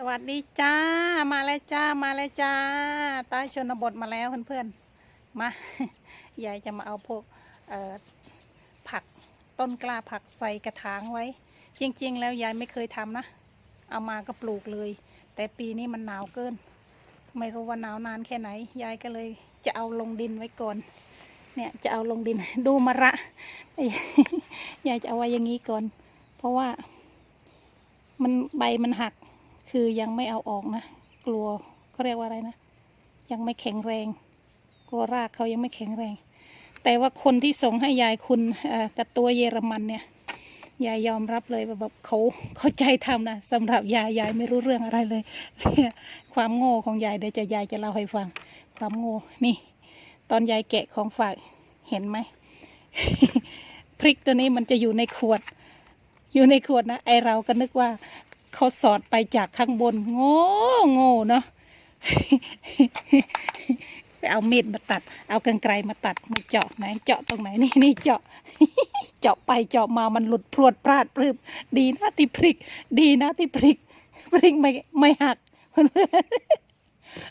สวัสดีจ้า มาแล้วจ้า มาแล้วจ้า ใต้ชนบทมาแล้วเพื่อนๆ มายายจะมาเอาพวกผักต้นกล้าผักใส่กระถางไว้ จริงๆ แล้วยายไม่เคยทำนะ เอามาก็ปลูกเลย แต่ปีนี้มันหนาวเกิน ไม่รู้ว่าหนาวนานแค่ไหน ยายก็เลยจะเอาลงดินไว้ก่อน เนี่ยจะเอาลงดิน ดูมะระ ยายจะเอาไว้อย่างนี้ก่อน เพราะว่า มันใบมันหัก คือยังไม่เอาออกนะ กลัวเขาเรียกว่าอะไรนะ ยังไม่แข็งแรง กลัวรากเขายังไม่แข็งแรง แต่ว่าคนที่ส่งให้ยายคุณกับตัวเยอรมันเนี่ยยายยอมรับเลยแบบเขาเข้าใจทำนะสำหรับยายยายไม่รู้เรื่องอะไรเลยเนี่ยความโง่ของยายเดี๋ยวจะยายจะเล่าให้ฟัง ความโง่นี่ ตอนยายแกะของฝากเห็นไหมพริกตัวนี้มันจะอยู่ในขวด อยู่ในขวดนะไอเราก็นึกว่า เขาสอดไปจากข้างบน โง่โง่เนาะไปเอามีดมาตัด เอากรรไกรมาตัดมาเจาะไหน เจาะตรงไหนนี่นี่เจาะ เจาะไปเจาะมามันหลุดพรวดพลาดปลื้มดีนะที่พริก ดีนะที่พริก พริกไม่ไม่หักเพื่อน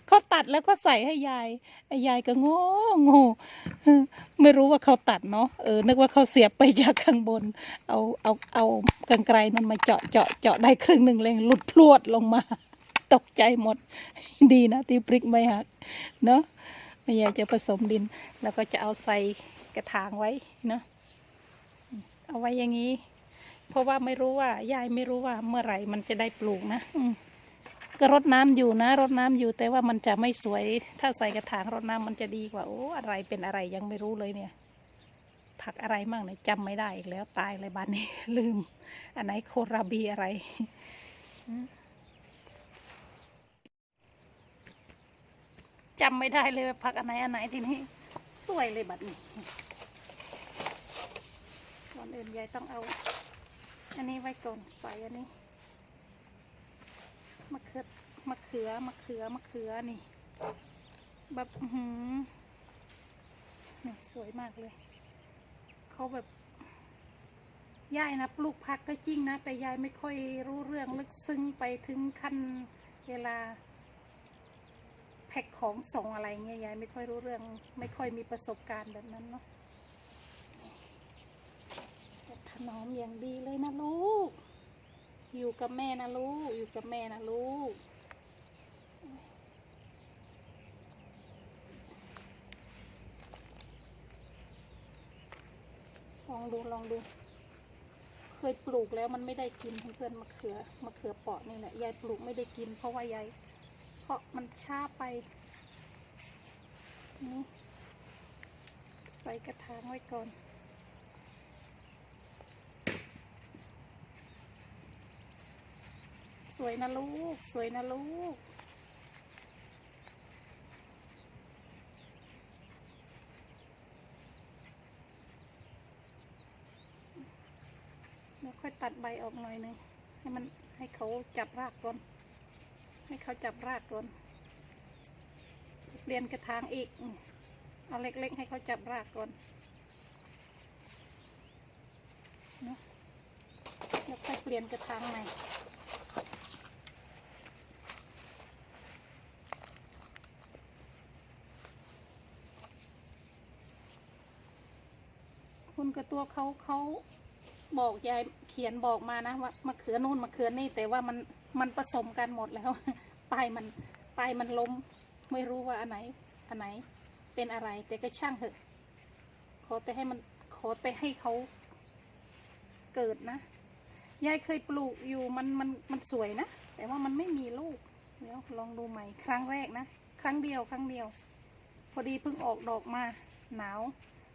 เขาตัดแล้วก็ใส่ให้ยายไอ้ยายก็โง่โง่ไม่รู้ว่าเขาตัดเนาะเออนึกว่าเขาเสียบไปจากข้างบน เอาเอาเอากรรไกรมันมาเจาะเจาะเจาะได้ครึ่งหนึ่งเลยหลุดพรวดลงมา ตกใจหมด ดีนะที่พริกไม่หักเนาะไม่อยากจะผสมดิน แล้วก็จะเอาใส่กระถางไว้เนาะเอาไว้อย่างนี้ เพราะว่าไม่รู้ว่ายายไม่รู้ว่าเมื่อไหร่มันจะได้ปลูกนะอื ก็รดน้ำอยู่นะรดน้ำอยู่แต่ว่ามันจะไม่สวย ถ้าใส่กระถางรดน้ำมันจะดีกว่าโอ้อะไรเป็นอะไรยังไม่รู้เลยเนี่ย ผักอะไรมั่งเนี่ยจำไม่ได้อีกแล้วตายเลยบ้านนี้ ลืม อันไหนโคราบีอะไรจำไม่ได้เลยผักอันไหนอันไหนทีนี้สวยเลยบัดนี้ก่อนอื่นยายต้องเอา อันนี้ไว้ก่อนใส่อันนี้ มะเขือมะเขือมะเขือมะเขือนี่แบบหือนี่สวยมากเลย เขาแบบยายนะปลูกผักก็จริงนะ แต่ยายไม่ค่อยรู้เรื่องลึกซึ้งไปถึงขั้นเวลาแพ็คของส่งอะไรเงี้ยยายไม่ค่อยรู้เรื่อง ไม่ค่อยมีประสบการณ์แบบนั้นเนาะจะถนอมอย่างดีเลยนะลูก อยู่กับแม่นะลูก อยู่กับแม่นะลูก ลองดูลองดู เคยปลูกแล้วมันไม่ได้กินเพื่อนมะเขือมะเขือเปราะนี่แหละ ยายปลูกไม่ได้กินเพราะว่ายาย เพราะมันช้าไป ใส่กระถางไว้ก่อน สวยนะลูก สวยนะลูกแล้วค่อยตัดใบออกหน่อยหนึงให้มันให้เขาจับรากก่อน ให้เขาจับรากก่อน เปลี่ยนกระถางอีก เอาเล็กๆ ให้เขาจับรากก่อนเนอะแล้วค่อยเปลี่ยนกระถางใหม่ คุณกับตัวเขาเขาบอกยายเขียนบอกมานะว่ามะเขือนู่นมะเขือนี่แต่ว่ามันมันผสมกันหมดแล้วปลายมันปลายมันล้ม ไม่รู้ว่าอันไหนอันไหนเป็นอะไร แต่ก็ช่างเถอะ ขอแต่ให้มันขอแต่ให้เขาเกิดนะยายเคยปลูกอยู่มันมันมันสวยนะ แต่ว่ามันไม่มีลูกเดี๋ยวลองดูใหม่ ครั้งแรกนะ ครั้งเดียวครั้งเดียว พอดีเพิ่งออกดอกมาหนาว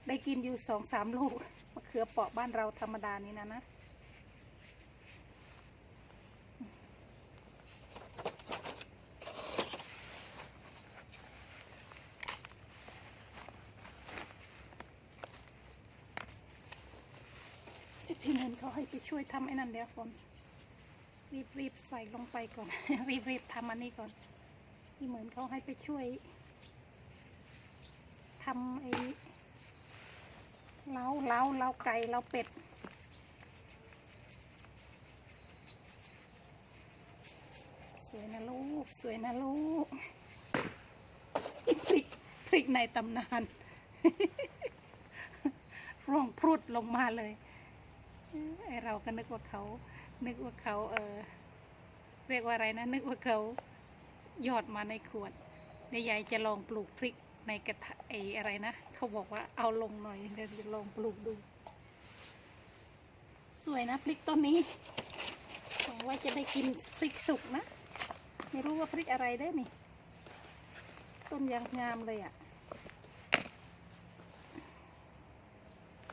ได้กินอยู่สองสามลูกมะเขือเปาะบ้านเราธรรมดานี่นะนะพี่เงินเขาให้ไปช่วยทำไอ้นั่นเดี๋ยวก่อนรีบรีบใส่ลงไปก่อน รีบรีบทำอันนี้ก่อน พี่เหมือนเขาให้ไปช่วยทำไอ้ เล้าเล้าเล้าไก่เล้าเป็ด สวยนะลูก สวยนะลูกพริกพริกในตำนานร่วงพรุดลงมาเลยเอ้ยไอเราก็นึกว่าเขา นึกว่าเขา เออ เรียกว่าอะไรนะ นึกว่าเขาหยอดมาในขวดเดี๋ยวยายจะลองปลูกพริก ในกระถะไออะไรนะ เขาบอกว่าเอาลงหน่อยเดี๋ยวจะลองปลูกดู สวยนะพริกต้นนี้หวังว่าจะได้กินพริกสุกนะ ไม่รู้ว่าพริกอะไรได้นี่ ต้นยางงามเลยอะ่ะ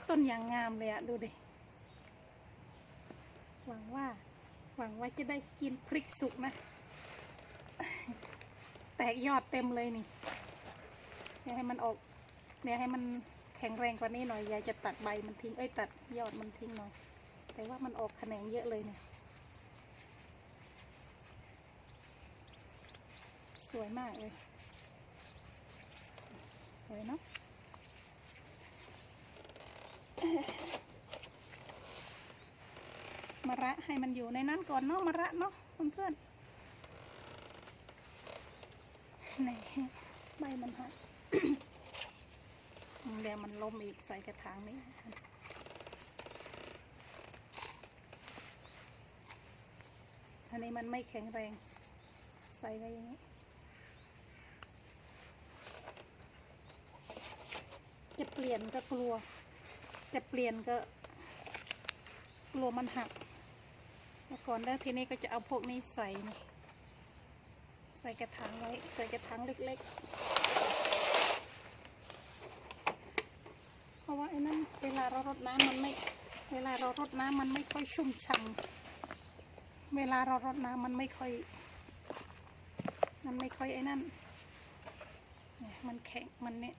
ต้นยางงามเลยอะ่ะ ดูดิ หวังว่า หวังว่าจะได้กินพริกสุกนะ แตกยอดเต็มเลยนี่ เดี๋ยให้มันออกเดี๋ยให้มันแข็งแรงกว่านี้หน่อยยายจะตัดใบมันทิ้งเอ้ยตัดยอดมันทิ้งหน่อย แต่ว่ามันออกแขนงเยอะเลยเนี่ย สวยมากเลย สวยเนาะมะระให้มันอยู่ในนั้นก่อนเนาะมะระเนาะเพื่อนๆนี่ใบมันหัก เดี๋ยวมันล้มอีกใส่กระถางนี้อันนี้มันไม่แข็งแรง ใส่ไว้อย่างนี้ จะเปลี่ยนก็กลัว จะเปลี่ยนก็ กลัวมันหักแล้วก่อนแล้วทีนี้ก็จะเอาพวกนี้ใส่นี่ใส่กระถางไว้ ใส่กระถางเล็ก ๆ เพราะว่าไอ้นั่นเวลาเรารดน้ำมันไม่ เวลาเรารดน้ำมันไม่ค่อยชุ่มฉ่ำเวลาเรารดน้ำมันไม่ค่อย มันไม่ค่อยไอ้นั่นเนี่ยมันแข็งมันเนี่ย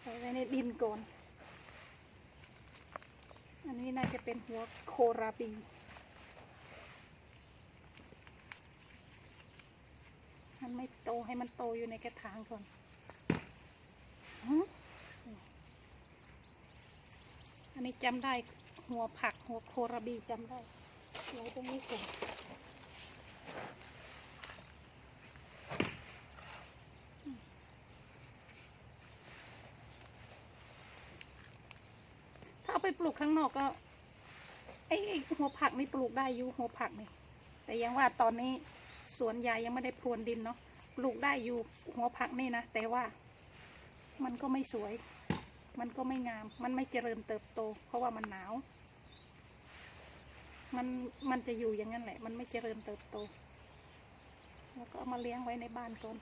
ใส่ไว้ในดินก่อนอันนี้น่าจะเป็นหัวโคราบีมันไม่โตให้มันโตอยู่ในกระถางก่อน อันนี้จำได้หัวผักหัวโคราบีจำได้ไว้ตรงนี้ก่อนถ้าเอาไปปลูกข้างนอกก็ไอ้ไอ้หัวผักนี่ปลูกได้อยู่หัวผักนี่แต่ยังว่าตอนนี้สวนยายยังไม่ได้พรวนดินเนาะปลูกได้อยู่หัวผักนี่นะแต่ว่ามันก็ไม่สวย มันก็ไม่งาม มันไม่เจริญเติบโต เพราะว่ามันหนาว มันมันจะอยู่อย่างนั้นแหละ มันไม่เจริญเติบโต แล้วก็เอามาเลี้ยงไว้ในบ้านก่อน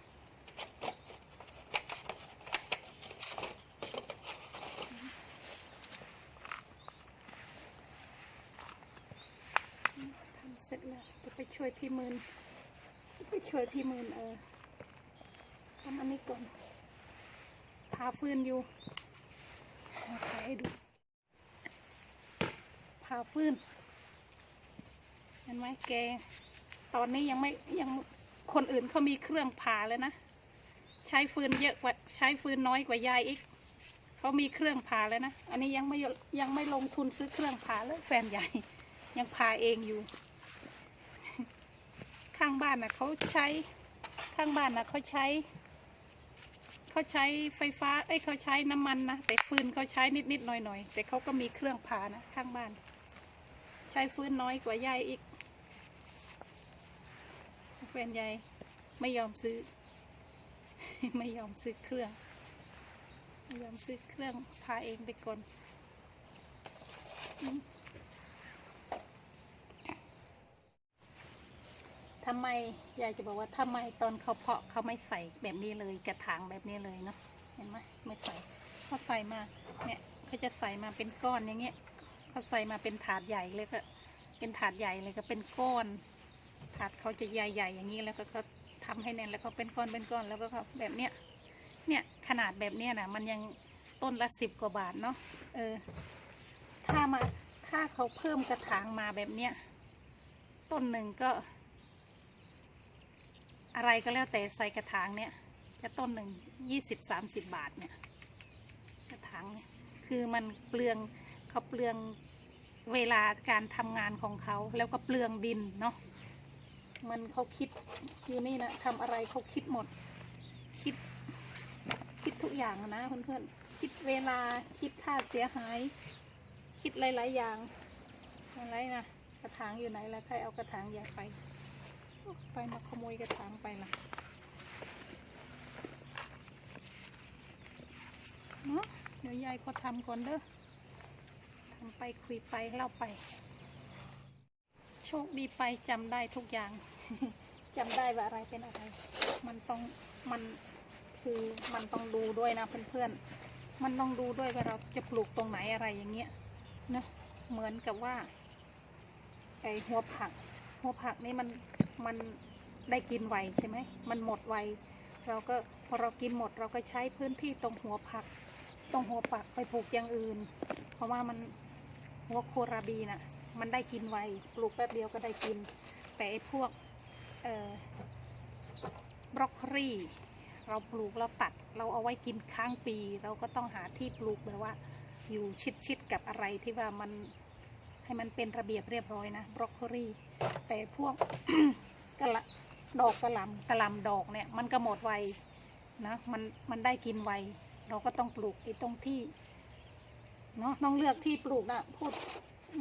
ทำเสร็จแล้วจะไปช่วยพี่มืนจะไปช่วยพี่มืนเออทำอันนี้ก่อนพาฟืนอยู่ ให้ดูพาฟืนเห็นไหมแก ตอนนี้ยังไม่ยังคนอื่นเขามีเครื่องผ่าเลยนะ ใช้ฟืนเยอะกว่าใช้ฟืนน้อยกว่ายายอีกเขามีเครื่องผ่าแล้วนะ อันนี้ยังไม่ยังไม่ลงทุนซื้อเครื่องผ่าเลยแฟนใหญ่ ยังผ่าเองอยู่ ข้างบ้านน่ะเขาใช้ข้างบ้านน่ะเขาใช้ เขาใช้ไฟฟ้าเอ้ยเขาใช้น้ำมันนะ แต่ฟืนเขาใช้นิดนิดๆหน่อยหน่อยๆแต่เขาก็มีเครื่องผ่านะข้างบ้าน ใช้ฟืนน้อยกว่ายายอีก แฟนยายไม่ยอมซื้อ ไม่ยอมซื้อเครื่องไม่ยอมซื้อเครื่องพาเองไปก่อนอืม ทำไมยายจะบอกว่าทำไมตอนเขาเพาะเขาไม่ใส่แบบนี้เลยกระถางแบบนี้เลยเนาะเห็นไหมไม่ใส่เขาใส่มาเนี่ยเขาจะใส่มาเป็นก้อนอย่างเงี้ยเขาใส่มาเป็นถาดใหญ่เลยก็ เป็นถาดใหญ่เลยก็เป็นก้อน ถาดเขาจะใหญ่ๆอย่างนี้แล้วก็เขาทำให้แน่นแล้วก็เป็นก้อนเป็นก้อนแล้วก็เขาแบบเนี้ยเนี่ยขนาดแบบเนี้ยนะมันยังต้นละสิบกว่าบาทเนาะเออ ถ้ามาถ้าเขาเพิ่มกระถางมาแบบเนี้ยต้นหนึ่งก็ อะไรก็แล้วแต่ใส่กระถางเนี่ยจะต้นหนึ่งยี่สิบสามสิบบาทเนี่ยกระถางเนี่ยคือมันเปลืองเขาเปลืองเวลาการทำงานของเขาแล้วก็เปลืองดินเนาะมันเขาคิดอยู่นี่นะทำอะไรเขาคิดหมด คิด คิดทุกอย่างนะเพื่อนๆคิดเวลาคิดค่าเสียหาย คิดหลายๆอย่างอะไรนะกระถางอยู่ไหนแล้วใครเอากระถางใหญ่ไป ไปมาขโมยกระถางไปล่ะเนาะเดี๋ยวยายก็ทำก่อนเด้อทำไปคุยไปเล่าไป โชคดีไปจำได้ทุกอย่างจำได้ว่าอะไรเป็นอะไร มันต้องมันคือมันต้องดูด้วยนะเพื่อนๆ มันต้องดูด้วยว่าเราจะปลูกตรงไหนอะไรอย่างเงี้ยเนอะเหมือนกับว่าไอหัวผัก หัวผักนี่มัน มันได้กินไวใช่ไหม มันหมดไว เราก็พอเรากินหมดเราก็ใช้พื้นที่ตรงหัวผัก ตรงหัวผักไปปลูกอย่างอื่น เพราะว่ามันหัวโคราบีน่ะ มันได้กินไว ปลูกแป๊บเดียวก็ได้กิน แต่ไอ้พวกเอ่อบรอกโคลีเราปลูกเราตัด เราเอาไว้กินค้างปี เราก็ต้องหาที่ปลูกแบบว่า อยู่ชิดๆกับอะไรที่ว่ามัน ให้มันเป็นระเบียบเรียบร้อยนะบรอกโคลีแต่พวกกะละดอกกระหลำกระหลำดอกเนี่ย มันก็หมดไวนะมันมันได้กินไวเราก็ต้องปลูกไอ้ตรงที่เนาะต้องเลือกที่ปลูกนะพูดอ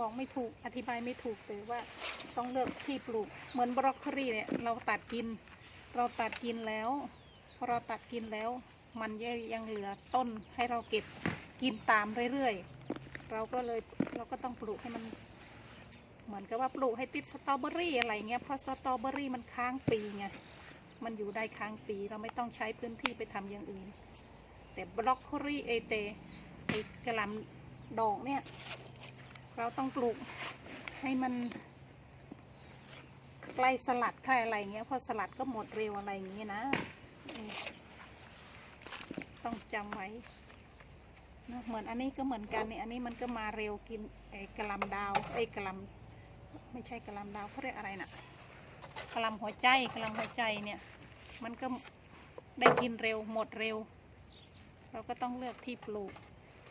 บอกไม่ถูกอธิบายไม่ถูกแต่ว่าต้องเลือกที่ปลูก เหมือนบรอกโคลีเนี่ย เราตัดกิน เราตัดกินแล้วพอเราตัดกินแล้ว มันยังยังเหลือต้นให้เราเก็บกินตามเรื่อยๆ เราก็เลยเราก็ต้องปลูกให้มัน เหมือนกับว่าปลูกให้ติดสตรอเบอรี่อะไรเงี้ยเพราะสตรอเบอรี่มันค้างปีไงมันอยู่ได้ค้างปีเราไม่ต้องใช้พื้นที่ไปทำอย่างอื่น แต่บรอกโคลีเอเตไอกระลำดอกเนี่ย เราต้องปลูกให้มันใกล้สลัดใกล้อะไรเงี้ยเพราะสลัดก็หมดเร็วอะไรอย่างเงี้ยนะ ต้องจำไว้ เหมือนอันนี้ก็เหมือนกันเนี่ยอันนี้มันก็มาเร็วกินไอ้กระลำดาวไอ้กระลำไม่ใช่กระลำดาวเขาเรียกอะไรน่ะกระลำหัวใจกระลำหัวใจเนี่ย มันก็ได้กินเร็วหมดเร็ว เราก็ต้องเลือกที่ปลูก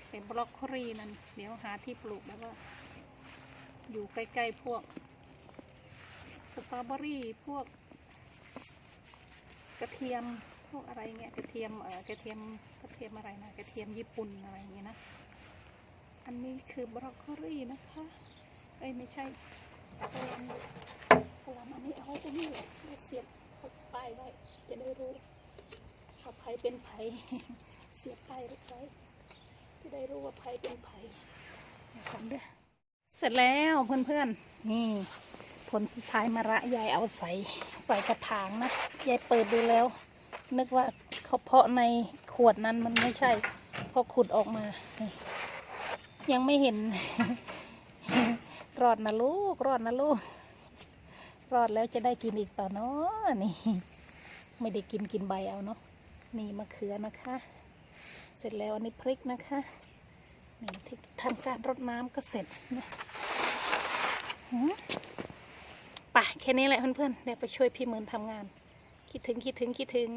เป็นบล็อกโคลีนั่นเดี๋ยวหาที่ปลูกแล้วก็อยู่ใกล้ๆพวกสตรอเบอรี่พวกกระเทียมพวกอะไรเงี้ยกระเทียมเอ่อกระเทียม กระเทียมอะไรนะ กระเทียมญี่ปุ่นอะไรเงี้ยนะ อันนี้คือบรอกโคลีนะคะ เอ้ยไม่ใช่กระหลำกระหลำอันนี้เอาไว้ตรงนี้เลยเสียบป้ายไว้จะได้รู้ว่าไผเป็นไผเสียบป้ายไว้จะได้รู้ว่าไผเป็นไผ่เด้อเสร็จแล้วเพื่อนๆ นี่ ผลสุดท้ายมาระยายเอาใส่ใส่กระถางนะ ยายเปิดดูแล้ว นึกว่าเขาเพาะในขวดนั้นมันไม่ใช่พอขุดออกมา ยังไม่เห็น รอดนะลูก รอดนะลูก รอดแล้วจะได้กินอีกต่อเนาะนี่ ไม่ได้กินกินใบเอาเนาะนี่มะเขือนะคะ เสร็จแล้วอันนี้พริกนะคะนี่ที่ทำการรดน้ำก็เสร็จนะไปแค่นี้แหละเพื่อนๆเดี๋ยวไปช่วยพี่หมื่นทำงาน คิดถึงคิดถึงคิดถึง